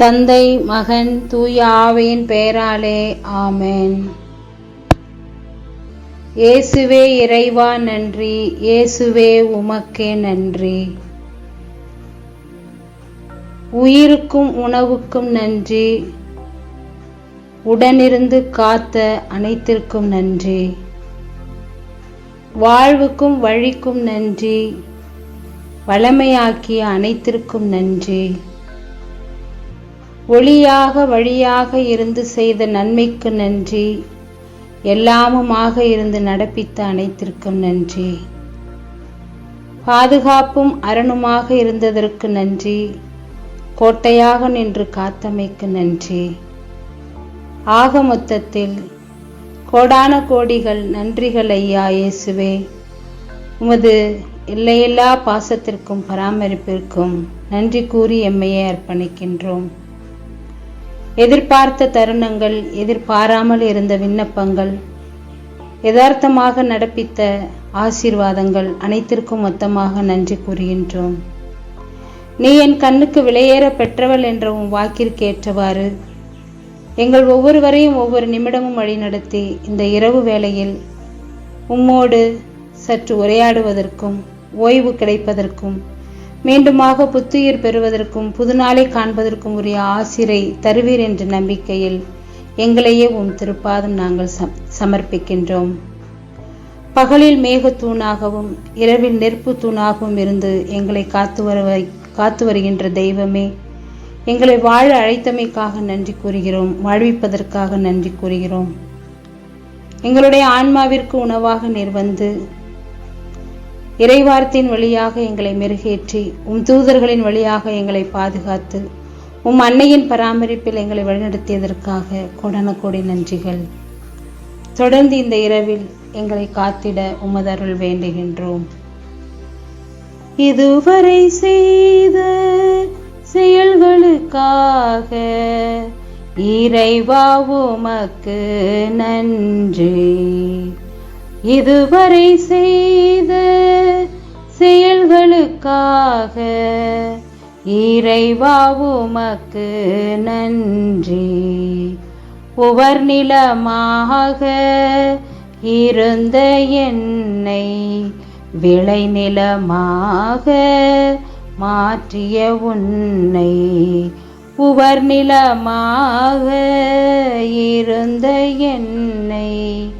தந்தை மகன் தூய ஆவியின் பெயராலே ஆமேன். இயேசுவே இறைவா நன்றி இயேசுவே உமக்கே நன்றி. உயிருக்கும் உணவுக்கும் நன்றி உடனிருந்து காத்த அனைத்திற்கும் நன்றி. வாழ்வுக்கும் வழிக்கும் நன்றி வளமையாக்கிய அனைத்திற்கும் நன்றி. ஒளியாக வழியாக இருந்து செய்த நன்மைக்கு நன்றி. எல்லாமுமாக இருந்து நடப்பித்த அனைத்திற்கும் நன்றி. பாதுகாப்பும் அரணுமாக இருந்ததற்கு நன்றி. கோட்டையாக நின்று காத்தமைக்கு நன்றி. ஆக மொத்தத்தில் கோடான கோடிகள் நன்றிகள் ஐயா இயேசுவே. உமது எல்லையில்லா பாசத்திற்கும் பராமரிப்பிற்கும் நன்றி கூறி எம்மையை அர்ப்பணிக்கின்றோம். எதிர்பார்த்த தருணங்கள் எதிர்பாராமல் இருந்த விண்ணப்பங்கள் யதார்த்தமாக நடப்பித்த ஆசீர்வாதங்கள் அனைத்திற்கும் மொத்தமாக நன்றி கூறுகின்றோம். நீ என் கண்ணுக்கு விலையேற பெற்றவள் என்ற உன் வாக்கிற்கு ஏற்றவாறு எங்கள் ஒவ்வொருவரையும் ஒவ்வொரு நிமிடமும் வழிநடத்தி இந்த இரவு வேளையில் உம்மோடு சற்று உரையாடுவதற்கும் ஓய்வு கிடைப்பதற்கும் மீண்டுமாக புத்துயிர் பெறுவதற்கும் புதுநாளை காண்பதற்கும் உரிய ஆசிரை தருவீர் என்ற நம்பிக்கையில் எங்களையே உம் திருப்பாதம் நாங்கள் சமர்ப்பிக்கின்றோம். பகலில் மேகத்தூணாகவும் இரவில் நெருப்பு தூணாகவும் இருந்து எங்களை காத்து வருவை காத்து வருகின்ற தெய்வமே எங்களை வாழ அழைத்தமைக்காக நன்றி கூறுகிறோம் வாழ்விப்பதற்காக நன்றி கூறுகிறோம். எங்களுடைய ஆன்மாவிற்கு உணவாக நீர் வந்து இறைவார்த்தையின் வழியாக எங்களை மெருகேற்றி உம் தூதர்களின் வழியாக எங்களை பாதுகாத்து உம் அன்னையின் பராமரிப்பில் எங்களை வழிநடத்தியதற்காக கொடன கோடி நன்றிகள். தொடர்ந்து இந்த இரவில் எங்களை காத்திட உமதருள் வேண்டுகின்றோம். இதுவரை செய்த செயல்களுக்காக இறைவா உமக்கு நன்றி. இதுவரை செய்த செயல்களுக்காக இறைவா உமக்கு நன்றி. உவர் நிலமாக இருந்த என்னை விளை நிலமாக மாற்றிய உன்னை. உவர் நிலமாக இருந்த என்னை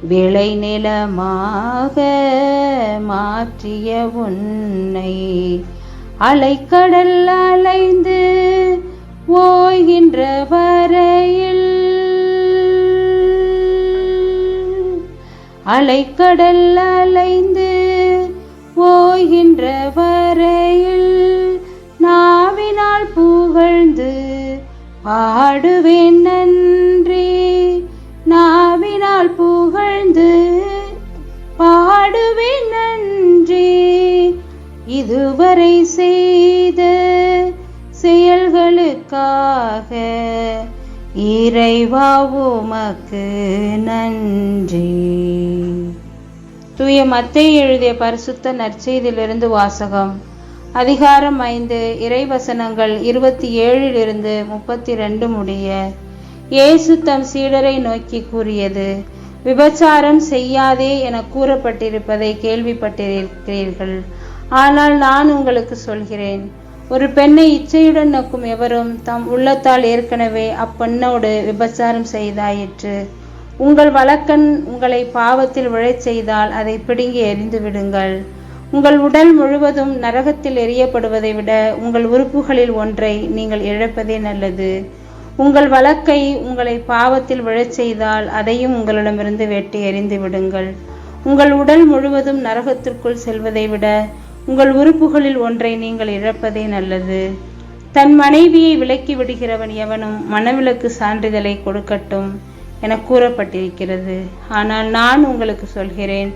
விளை நிலமாக மாற்றிய உன்னை அலைக்கடல் அலைந்து ஓய்கின்ற வரையில் அலைக்கடல் அலைந்து ஓய்கின்ற வரையில் நாவினால் புகழ்ந்து பாடுவேன். இறைவா உமக்கு நன்றி. தூய மத்தை எழுதிய பரிசுத்த நற்செய்தியிலிருந்து வாசகம். அதிகாரம் ஐந்து இறைவசனங்கள் இருபத்தி ஏழிலிருந்து முப்பத்தி ரெண்டு முடிய இயேசு தம் சீடரை நோக்கி கூறியது விபச்சாரம் செய்யாதே என கூறப்பட்டிருப்பதை கேள்விப்பட்டிருக்கிறீர்கள். ஆனால் நான் உங்களுக்கு சொல்கிறேன் ஒரு பெண்ணை இச்சையுடன் நோக்கும் எவரும் தம் உள்ளத்தால் ஏற்கனவே அப்பெண்ணோடு விபச்சாரம் செய்தாயிற்று. உங்கள் வழக்கன் உங்களை பாவத்தில் விழச் செய்தால் அதை பிடுங்கி எறிந்து விடுங்கள். உங்கள் உடல் முழுவதும் நரகத்தில் எரியப்படுவதை விட உங்கள் உறுப்புகளில் ஒன்றை நீங்கள் இழப்பதே நல்லது. உங்கள் வழக்கை உங்களை பாவத்தில் விழச் செய்தால் அதையும் உங்களிடமிருந்து வெட்டி எறிந்து விடுங்கள். உங்கள் உடல் முழுவதும் நரகத்திற்குள் செல்வதை விட உங்கள் உறுப்புகளில் ஒன்றை நீங்கள் இழப்பதே நல்லது. தன் மனைவியை விலக்கி விடுகிறவன் எவனும் மனவிலக்கு சான்றிதழை கொடுக்கட்டும் என கூறப்பட்டிருக்கிறது. ஆனால் நான் உங்களுக்கு சொல்கிறேன்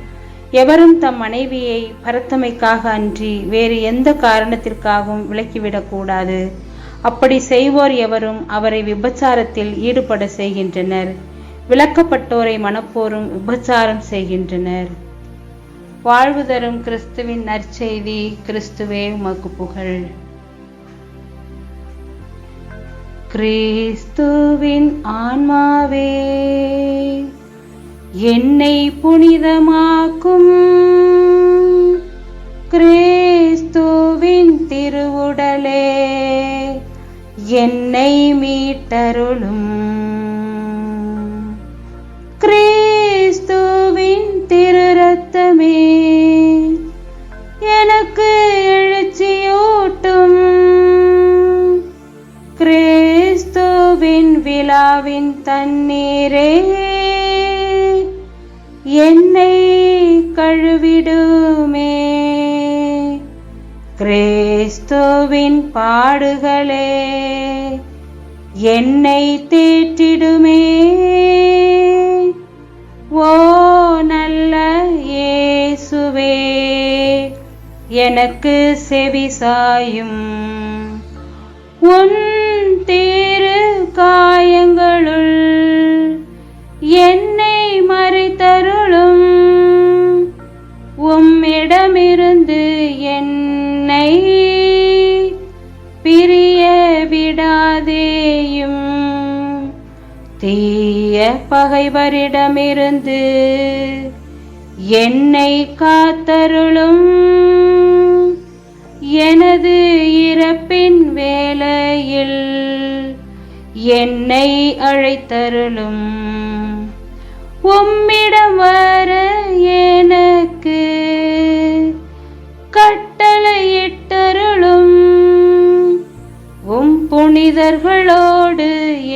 எவரும் தம் மனைவியை பரத்தமைக்காக அன்றி வேறு எந்த காரணத்திற்காகவும் விலக்கிவிடக்கூடாது அப்படி செய்வோர் எவரும் அவரை விபச்சாரத்தில் ஈடுபட செய்கின்றனர். விளக்கப்பட்டோரை மனப்போரும் விபச்சாரம் செய்கின்றனர். வாழ்வு தரும் கிறிஸ்துவின் நற்செய்தி கிறிஸ்துவே உமக்கு புகழ். கிறிஸ்துவின் ஆன்மாவே என்னை புனிதமாக்கும். கிறிஸ்துவின் திருவுடலே என்னை மீட்டருளும். விழாவின் தண்ணீரே என்னை கழுவிடுமே. கிறிஸ்துவின் பாடுகளே என்னை தேற்றிடுமே. ஓ நல்ல இயேசுவே எனக்கு செவிசாயும் உன் தீர் காயங்களுள் என்னை மறைத்தருளும். உம்மிடமிருந்து என்னை பிரிய விடாதேயும். தீய பகைவரிடமிருந்து என்னை காத்தருளும். எனது இறப்பின் வேலையில் என்னை அழைத்தருளும். உம்மிடம் வர எனக்கு கட்டளையிட்டருளும். உம் புனிதர்களோடு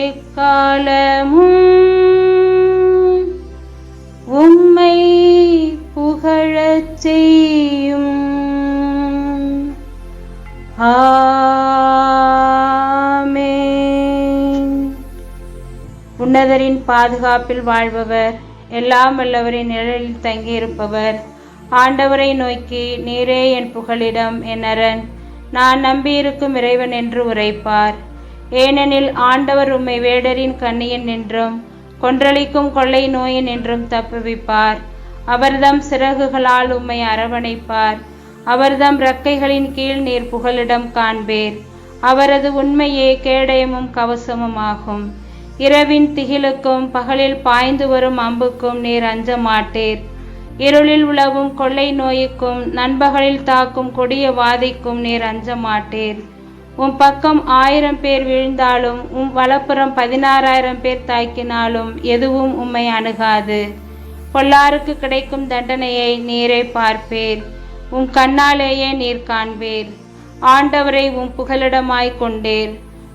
எக்காலமும் உன்னதரின் பாதுகாப்பில் வாழ்பவர். எல்லாம் வல்லவரின் நிழலில் தங்கியிருப்பவர். ஆண்டவரை நோக்கி நீரே என் புகழிடம் என் அரண். நான் நம்பியிருக்கும் இறைவன் என்று உரைப்பார். ஏனெனில் ஆண்டவர் உம்மை வேடரின் கண்ணியின் நின்றும் கொன்றளிக்கும் கொள்ளை நோயின் என்றும் தப்புவிப்பார். அவர்தம் சிறகுகளால் உம்மை அரவணைப்பார். அவர்தம் இறக்கைகளின் கீழ் நீர் புகலிடம் காண்பேர். அவரது உண்மையே கேடயமும் கவசமும் ஆகும் இரவின் திகிலுக்கும் பகலில் பாய்ந்து வரும் அம்புக்கும் நீர் அஞ்ச மாட்டீர். இருளில் உழவும் கொள்ளை நோய்க்கும் நண்பகலில் தாக்கும் கொடிய வாதைக்கும் நீர் அஞ்ச மாட்டீர். உம் பக்கம் ஆயிரம் பேர் விழுந்தாலும் உம் வலப்புறம் பதினாறாயிரம் பேர் தாக்கினாலும் எதுவும் உம்மை அணுகாது. பொல்லாருக்கு கிடைக்கும் தண்டனையை நீரே பார்ப்பேர். உம் கண்ணாலேயே நீர் காண்பீர். ஆண்டவரை உம் புகலிடமாய் கொண்டீர்.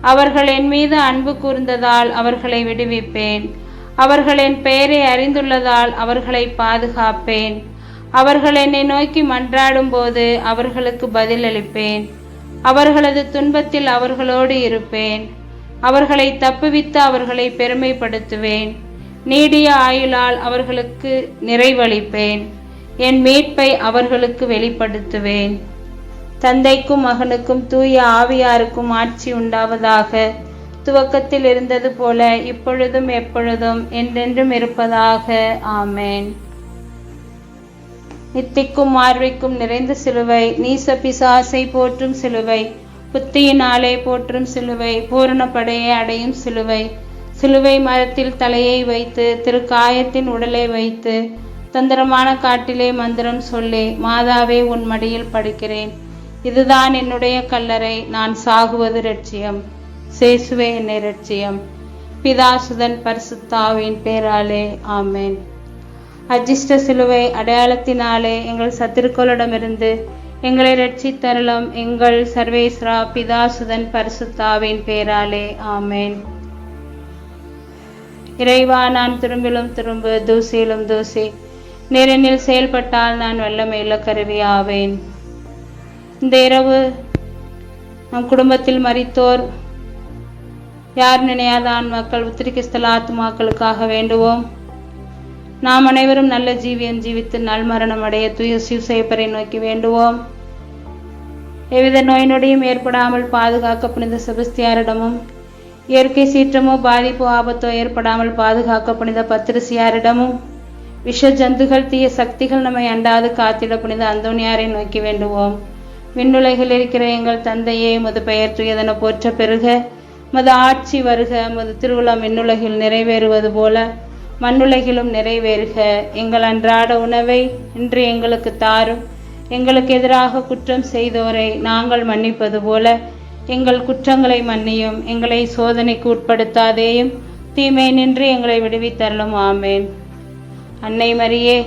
அவர்கள் என் மீது அன்பு கூர்ந்ததால் அவர்களை விடுவிப்பேன். அவர்கள் என் பெயரை அறிந்துள்ளதால் அவர்களை பாதுகாப்பேன். அவர்கள் என்னை நோக்கி மன்றாடும் போது அவர்களுக்கு பதிலளிப்பேன். அவர்களது துன்பத்தில் அவர்களோடு இருப்பேன். அவர்களை தப்புவித்து அவர்களை பெருமைப்படுத்துவேன். நீடிய ஆயுளால் அவர்களுக்கு நிறைவளிப்பேன். என் மீட்பை அவர்களுக்கு வெளிப்படுத்துவேன். தந்தைக்கும் மகனுக்கும் தூய ஆவியாருக்கும் ஆட்சி உண்டாவதாக. துவக்கத்தில் இருந்தது போல இப்பொழுதும் எப்பொழுதும் என்றென்றும் இருப்பதாக. ஆமேன். நித்திக்கும் மார்வைக்கும் நிறைந்த சிலுவை நீச பிசாசை போற்றும் சிலுவை புத்தியினாலே போற்றும் சிலுவை பூரணப்படையை அடையும் சிலுவை சிலுவை மரத்தில் தலையை வைத்து திருக்காயத்தின் உடலை வைத்து தந்திரமான காட்டிலே மந்திரம் சொல்லி மாதாவே உன் மடியில் படுக்கிறேன். இதுதான் என்னுடைய கல்லறை நான் சாகுவது லட்சியம் சேசுவே என்னை லட்சியம் பிதாசுதன் பரிசுத்தாவின் பேராலே ஆமேன். அஜிஷ்ட சிலுவை அடையாளத்தினாலே எங்கள் சத்திருக்கோளிடமிருந்து எங்களை ரட்சித்தருளும் எங்கள் சர்வேஸ்ரா பிதாசுதன் பரிசுத்தாவின் பேராலே ஆமேன். இறைவா நான் திரும்பிலும் திரும்பு தூசியிலும் தூசி. நேரனில் செயல்பட்டால் நான் வல்லமையுள்ள கருவி ஆவேன் இந்த இரவு நம் குடும்பத்தில் மறித்தோர் யார் நினையாத ஆண் மக்கள் உத்திரிகிஸ்தல ஆத்மாக்களுக்காக வேண்டுவோம். நாம் அனைவரும் நல்ல ஜீவியம் ஜீவித்து நல்மரணம் அடைய தூய சிவசேப்பரை நோக்கி வேண்டுவோம். எவ்வித நோய் நொடியும் ஏற்படாமல் பாதுகாக்க புனித செபஸ்தியாரிடமும் இயற்கை சீற்றமோ பாதிப்போ ஆபத்தோ ஏற்படாமல் பாதுகாக்க புனித பத்திரிசியாரிடமும் விஷ ஜந்துகள் தீய சக்திகள் நம்மை அண்டாது காத்திட புனித அந்தோனியாரை நோக்கி வேண்டுவோம். விண்ணுலகில் இருக்கிற எங்கள் தந்தையே மது பெயர் துயதன போற்ற பெருக மது ஆட்சி வருக மது திருவிழா விண்ணுலகில் நிறைவேறுவது போல. மண்ணுலகிலும் நிறைவேறுக. எங்கள் அன்றாட உணவை இன்று எங்களுக்கு தாரும். எங்களுக்கு எதிராக குற்றம் செய்தோரை நாங்கள் மன்னிப்பது போல. எங்கள் குற்றங்களை மன்னியும் எங்களை சோதனைக்கு உட்படுத்தாதேயும். தீமை நின்று எங்களை விடுவித்தரலும் ஆமேன். அன்னை மரியே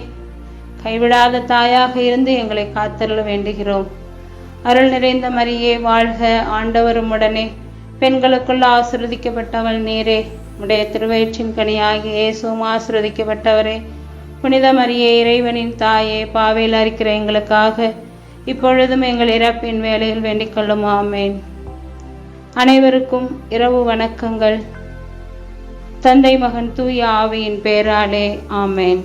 கைவிடாத தாயாக இருந்து எங்களை காத்தருள வேண்டுகிறோம். அருள் நிறைந்த மரியே வாழ்க ஆண்டவரும் உடனே. பெண்களுக்குள் ஆசிர்வதிக்கப்பட்டவள் நீரே. உடைய திருவயிற்றின் கனியாகி இயேசுவும் ஆசிர்வதிக்கப்பட்டவரே. புனித மரியே இறைவனின் தாயே பாவையில் அறிக்கிற எங்களுக்காக இப்பொழுதும் எங்கள் இறப்பின் வேலையில் வேண்டிக் கொள்ளும். ஆமேன். அனைவருக்கும் இரவு வணக்கங்கள். தந்தை மகன் தூய ஆவியின் பேராலே. ஆமேன்.